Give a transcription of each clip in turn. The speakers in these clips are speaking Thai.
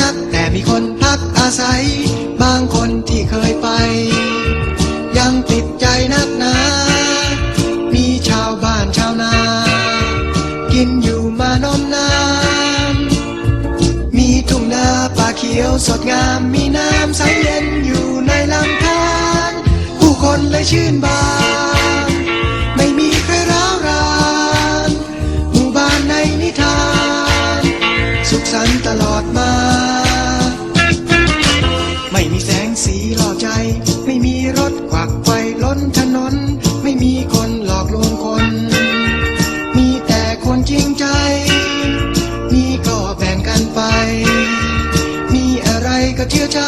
นัก แต่มีคนพักอาศัย บางคนที่เคยไป ยังติดใจนักหนา มีชาวบ้านชาวนา กินอยู่มานมนานมีทุ่งนาป่าเขียวสดงามมีน้ำใสเย็นอยู่ในลำธารผู้คนเลยชื่นบาน สุขสันต์ตลอดมา ไม่มีแสงสีหล่อใจ ไม่มีรถขวักไฟล้นถนน ไม่มีคนหลอกลวงคน มีแต่คนจริงใจ มีก็แบ่งกันไป มีอะไรก็เชื่อใจ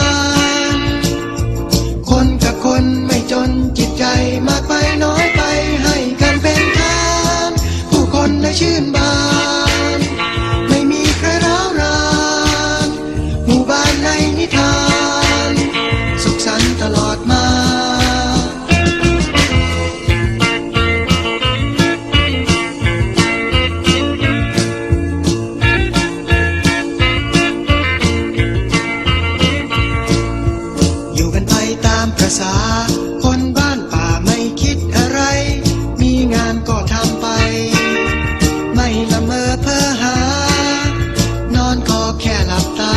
หลับตา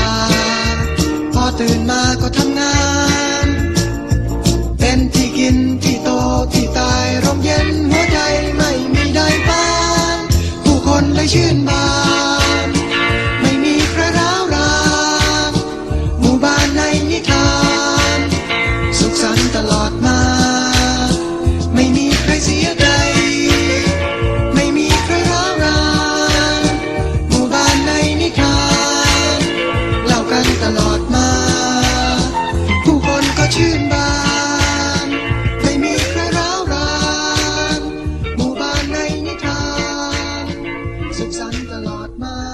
พอตื่นมาก็ทำงาน ลอดมา